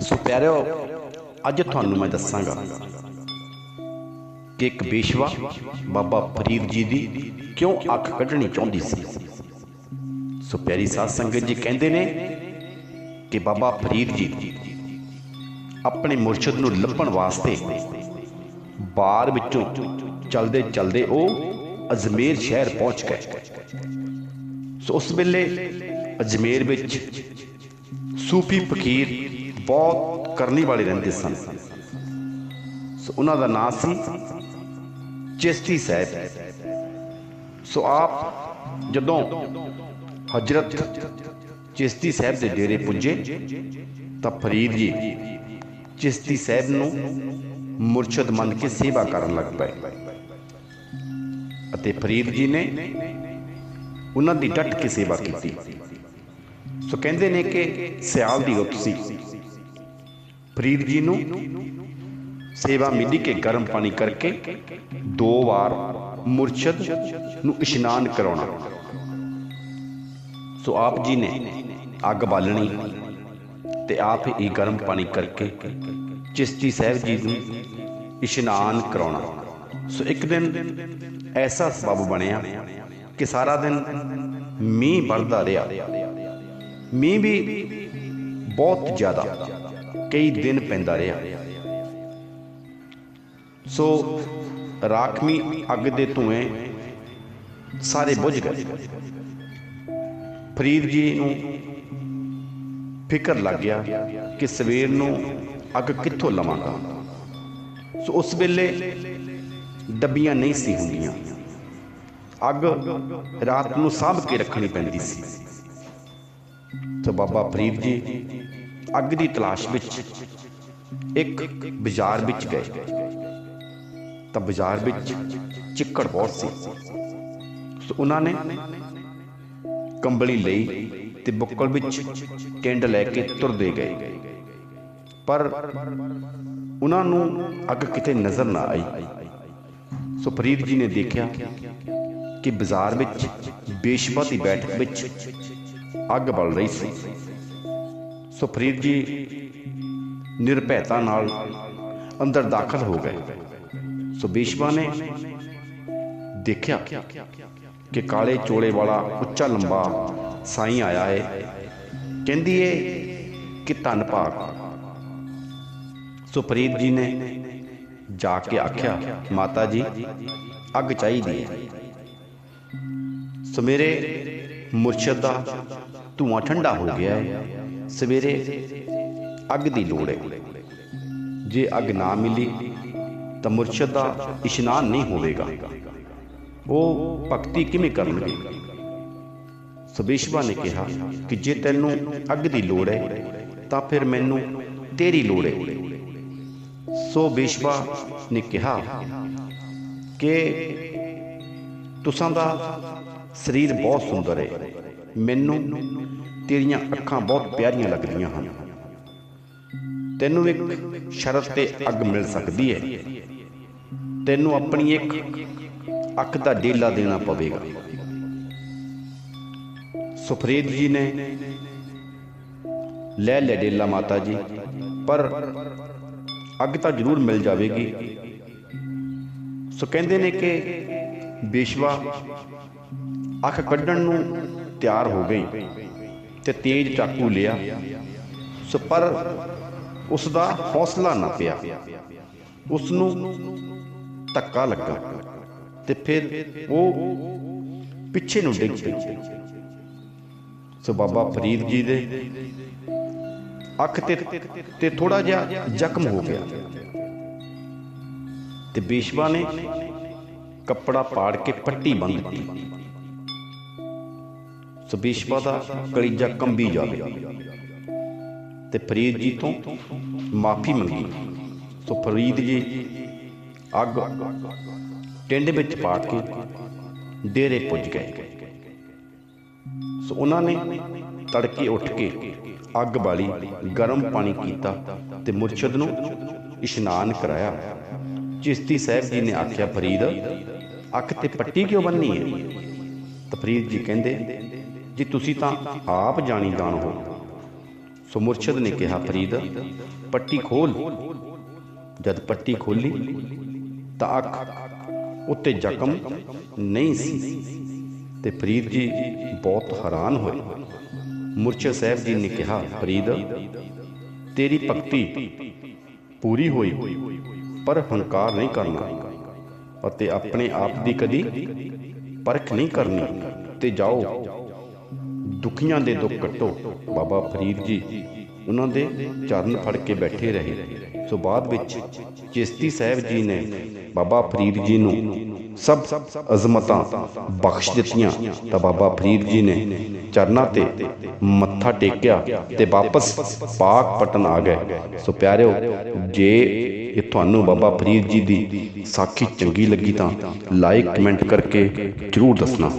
ਸੋ ਪਿਆਰਿਓ, ਅੱਜ ਤੁਹਾਨੂੰ ਮੈਂ ਦੱਸਾਂਗਾ ਕਿ ਇੱਕ ਬੇਸ਼ਵਾ ਬਾਬਾ ਫਰੀਦ ਜੀ ਦੀ ਕਿਉਂ ਅੱਖ ਕੱਢਣੀ ਚਾਹੁੰਦੀ ਸੀ? ਸੋ ਪਿਆਰੀ ਸਾਧ ਸੰਗਤ ਜੀ ਕਹਿੰਦੇ ਨੇ ਕਿ ਬਾਬਾ ਫਰੀਦ ਜੀ ਆਪਣੇ ਮੁਰਸ਼ਿਦ ਨੂੰ ਲੱਭਣ ਵਾਸਤੇ ਬਾਰ ਵਿੱਚੋਂ ਚਲਦੇ ਚਲਦੇ ਉਹ ਅਜਮੇਰ ਸ਼ਹਿਰ ਪਹੁੰਚ ਗਏ। ਸੋ ਉਸ ਵੇਲੇ ਅਜਮੇਰ ਵਿੱਚ ਸੂਫੀ ਫਕੀਰ ਬਹੁਤ ਕਰਨੀ ਵਾਲੇ ਰਹਿੰਦੇ ਸਨ। ਸੋ ਉਹਨਾਂ ਦਾ ਨਾਮ ਸੀ ਚਿਸ਼ਤੀ ਸਾਹਿਬ। ਸੋ ਆਪ ਜਦੋਂ ਹਜਰਤ ਚਿਸ਼ਤੀ ਸਾਹਿਬ ਦੇ ਡੇਰੇ ਪੁੱਜੇ, ਤਾਂ ਫਰੀਦ ਜੀ ਚਿਸ਼ਤੀ ਸਾਹਿਬ ਨੂੰ ਮੁਰਸ਼ਦ ਮੰਨ ਕੇ ਸੇਵਾ ਕਰਨ ਲੱਗ ਪਏ। ਅਤੇ ਫਰੀਦ ਜੀ ਨੇ ਉਹਨਾਂ ਦੀ ਡਟ ਕੇ ਸੇਵਾ ਕੀਤੀ। ਸੋ ਕਹਿੰਦੇ ਨੇ ਕਿ ਸਿਆਲ ਦੀ ਰੁੱਤ ਸੀ। ਫਰੀਦ ਜੀ ਨੂੰ ਸੇਵਾ ਮਿਲੀ ਕੇ ਗਰਮ ਪਾਣੀ ਕਰਕੇ ਦੋ ਵਾਰ ਮੁਰਸ਼ਦ ਨੂੰ ਇਸ਼ਨਾਨ ਕਰਾਉਣਾ। ਸੋ ਆਪ ਜੀ ਨੇ ਅੱਗ ਬਾਲਣੀ ਤੇ ਆਪ ਹੀ ਗਰਮ ਪਾਣੀ ਕਰਕੇ ਚਿਸ਼ਤੀ ਸਾਹਿਬ ਜੀ ਨੂੰ ਇਸ਼ਨਾਨ ਕਰਾਉਣਾ। ਸੋ ਇੱਕ ਦਿਨ ਐਸਾ ਸਬਬ ਬਣਿਆ ਕਿ ਸਾਰਾ ਦਿਨ ਮੀਂਹ ਵਰਦਾ ਰਿਹਾ। ਮੀਂਹ ਵੀ ਬਹੁਤ ਜ਼ਿਆਦਾ। ਕਈ ਦਿਨ ਪੈਂਦਾ ਰਿਹਾ। ਸੋ ਰਾਖਮੀ ਅੱਗ ਦੇ ਧੂਏ ਸਾਰੇ ਬੁਝ ਗਏ। ਫਰੀਦ ਜੀ ਨੂੰ ਫਿਕਰ ਲੱਗ ਗਿਆ ਕਿ ਸਵੇਰ ਨੂੰ ਅੱਗ ਕਿੱਥੋਂ ਲਵਾਂਗਾ। ਸੋ ਉਸ ਵੇਲੇ ਡੱਬੀਆਂ ਨਹੀਂ ਸੀ ਹੁੰਦੀਆਂ। ਅੱਗ ਰਾਤ ਨੂੰ ਸਾਂਭ ਕੇ ਰੱਖਣੀ ਪੈਂਦੀ ਸੀ। ਤੇ ਬਾਬਾ ਫਰੀਦ ਜੀ ਅੱਗ ਦੀ ਤਲਾਸ਼ ਵਿੱਚ ਇੱਕ ਬਾਜ਼ਾਰ ਵਿੱਚ ਗਏ। ਤਾਂ ਬਾਜ਼ਾਰ ਵਿੱਚ ਚਿੱਕੜ ਬਹੁਤ ਸੀ। ਸੋ ਉਹਨਾਂ ਨੇ ਕੰਬਲੀ ਲਈ ਤੇ ਬੁੱਕਲ ਵਿੱਚ ਟੈਂਡ ਲੈ ਕੇ ਤੁਰਦੇ ਗਏ। ਪਰ ਉਹਨਾਂ ਨੂੰ ਅੱਗ ਕਿਤੇ ਨਜ਼ਰ ਨਾ ਆਈ। ਸੋ ਫਰੀਦ ਜੀ ਨੇ ਦੇਖਿਆ ਕਿ ਬਾਜ਼ਾਰ ਵਿੱਚ ਬੇਸ਼ਵਾ ਦੀ ਬੈਠਕ ਵਿੱਚ ਅੱਗ ਬਲ ਰਹੀ ਸੀ। ਸੋ ਜੀ ਨਿਰਭੈਤਾ ਨਾਲ ਅੰਦਰ ਦਾਖਲ ਹੋ ਗਏ। ਸੋ ਬੇਸ਼ਵਾ ਨੇ ਦੇਖਿਆ ਕਿ ਕਾਲੇ ਚੋਲੇ ਵਾਲਾ ਉੱਚਾ ਲੰਬਾ ਸਾਈਂ ਆਇਆ ਹੈ ਕਹਿੰਦੀ ਏ ਕਿ ਧੰਨ ਭਾਗ। ਸੋ ਜੀ ਨੇ ਜਾ ਕੇ ਆਖਿਆ, ਮਾਤਾ ਜੀ, ਅੱਗ ਚਾਹੀਦੀ ਹੈ ਸੋ ਮੇਰੇ ਮੁਰਸ਼ਦ ਦਾ ਧੂਆਂ ਠੰਡਾ ਹੋ ਗਿਆ ਹੈ ਸਵੇਰੇ ਅੱਗ ਦੀ ਲੋੜ ਹੈ। ਜੇ ਅੱਗ ਨਾ ਮਿਲੀ, ਤਾਂ ਮੁਰਸ਼ਦ ਦਾ ਇਸ਼ਨਾਨ ਨਹੀਂ ਹੋਵੇਗਾ। ਉਹ ਭਗਤੀ ਕਿਵੇਂ ਕਰਨਗੇ? ਸਬੇਸ਼ਵਾ ਨੇ ਕਿਹਾ ਕਿ ਜੇ ਤੈਨੂੰ ਅੱਗ ਦੀ ਲੋੜ ਹੈ, ਤਾਂ ਫਿਰ ਮੈਨੂੰ ਤੇਰੀ ਲੋੜ ਹੈ। ਸੋ ਬੇਸ਼ਵਾ ਨੇ ਕਿਹਾ ਕਿ ਤੁਸਾਂ ਦਾ ਸਰੀਰ ਬਹੁਤ ਸੁੰਦਰ ਹੈ। ਮੈਨੂੰ ਤੇਰੀਆਂ ਅੱਖਾਂ ਬਹੁਤ ਪਿਆਰੀਆਂ ਲੱਗਦੀਆਂ ਹਨ। ਤੈਨੂੰ ਇੱਕ ਸ਼ਰਤ ਤੇ ਅੱਗ ਮਿਲ ਸਕਦੀ ਹੈ। ਤੈਨੂੰ ਆਪਣੀ ਇੱਕ ਅੱਖ ਦਾ ਡੇਲਾ ਦੇਣਾ ਪਵੇਗਾ। ਸੁਫਰੀਦ ਜੀ ਨੇ ਲੈ ਲੈ ਡੇਲਾ ਮਾਤਾ ਜੀ, ਪਰ ਅੱਗ ਤਾਂ ਜ਼ਰੂਰ ਮਿਲ ਜਾਵੇਗੀ। ਸੋ ਕਹਿੰਦੇ ਨੇ ਕਿ ਬੇਸ਼ਵਾ, ਅੱਖ ਕੱਢਣ ਨੂੰ ਤਿਆਰ ਹੋ ਗਈ। ਤੇ ਤੇਜ਼ ਚਾਕੂ ਲਿਆ। ਸੋ ਪਰ ਉਸ ਦਾ ਹੌਸਲਾ ਨਾ ਪਿਆ। ਉਸ ਨੂੰ ਧੱਕਾ ਲੱਗਾ ਤੇ ਫਿਰ ਉਹ ਪਿੱਛੇ ਨੂੰ ਡਿੱਗ ਪਈ ਸੋ ਬਾਬਾ ਫਰੀਦ ਜੀ ਦੇ ਅੱਖ ਤੇ ਤੇ ਥੋੜਾ ਜਿਹਾ ਜ਼ਖਮ ਹੋ ਗਿਆ। ਤੇ ਬੇਸ਼ਵਾ ਨੇ ਕੱਪੜਾ ਪਾੜ ਕੇ ਪੱਟੀ ਬੰਨ ਦਿੱਤੀ। ਸੋ ਬੇਸ਼ਵਾ ਦਾ ਕਲੀਜਾ ਕੰਬੀ ਜਾਵੇ ਤੇ ਫਰੀਦ ਜੀ ਤੋਂ ਮਾਫੀ ਮੰਗੀ। ਸੋ ਫਰੀਦ ਜੀ ਅੱਗ ਟਿੰਡ ਵਿੱਚ ਪਾ ਕੇ ਡੇਰੇ ਪੁੱਜ ਗਏ। ਸੋ ਉਹਨਾਂ ਨੇ ਤੜਕੇ ਉੱਠ ਕੇ ਅੱਗ ਬਾਲੀ ਗਰਮ ਪਾਣੀ ਕੀਤਾ ਤੇ ਮੁਰਸ਼ਦ ਨੂੰ ਇਸ਼ਨਾਨ ਕਰਾਇਆ। ਚਿਸ਼ਤੀ ਸਾਹਿਬ ਜੀ ਨੇ ਆਖਿਆ, ਫਰੀਦ, ਅੱਖ ਤੇ ਪੱਟੀ ਕਿਉਂ ਬੰਨੀ ਹੈ? ਤਾਂ ਜੀ ਕਹਿੰਦੇ ਜੀ ਤੁਸੀਂ ਤਾਂ ਆਪ ਜਾਣੀ ਜਾਣ ਹੋ। ਸੋ ਮੁਰਸ਼ਦ ਨੇ ਕਿਹਾ, ਫਰੀਦ, ਪੱਟੀ ਖੋਲ। ਜਦ ਪੱਟੀ ਖੋਲੀ, ਤਾਂ ਅੱਖ ਉੱਤੇ ਜ਼ਖਮ ਨਹੀਂ ਸੀ ਤੇ ਫਰੀਦ ਜੀ ਬਹੁਤ ਹੈਰਾਨ ਹੋਏ। ਮੁਰਸ਼ਦ ਸਾਹਿਬ ਜੀ ਨੇ ਕਿਹਾ, ਫਰੀਦ, ਤੇਰੀ ਭਗਤੀ ਪੂਰੀ ਹੋਈ, ਪਰ ਹੰਕਾਰ ਨਹੀਂ ਕਰਨਾ ਅਤੇ ਆਪਣੇ ਆਪ ਦੀ ਕਦੀ ਪਰਖ ਨਹੀਂ ਕਰਨੀ। ਤੇ ਜਾਓ ਦੁਖੀਆਂ ਦੇ ਦੁੱਖ ਕੱਟੋ ਬਾਬਾ ਫਰੀਦ ਜੀ, ਉਹਨਾਂ ਦੇ ਚਰਨ ਫੜ ਕੇ ਬੈਠੇ ਰਹੇ। ਸੋ ਬਾਅਦ ਵਿੱਚ ਚਿਸ਼ਤੀ ਸਾਹਿਬ ਜੀ ਨੇ ਬਾਬਾ ਫਰੀਦ ਜੀ ਨੂੰ ਸਭ ਅਜ਼ਮਤਾਂ ਬਖਸ਼ ਦਿੱਤੀਆਂ। ਤਾਂ ਬਾਬਾ ਫਰੀਦ ਜੀ ਨੇ ਚਰਨਾਂ ਤੇ ਮੱਥਾ ਟੇਕਿਆ ਤੇ ਵਾਪਸ ਪਾਕ ਪਟਨ ਆ ਗਏ। ਸੋ ਪਿਆਰਿਓ, ਜੇ ਇਹ ਤੁਹਾਨੂੰ ਬਾਬਾ ਫਰੀਦ ਜੀ ਦੀ ਸਾਖੀ ਚੰਗੀ ਲੱਗੀ ਤਾਂ ਲਾਈਕ ਕਮੈਂਟ ਕਰਕੇ ਜਰੂਰ ਦੱਸਣਾ।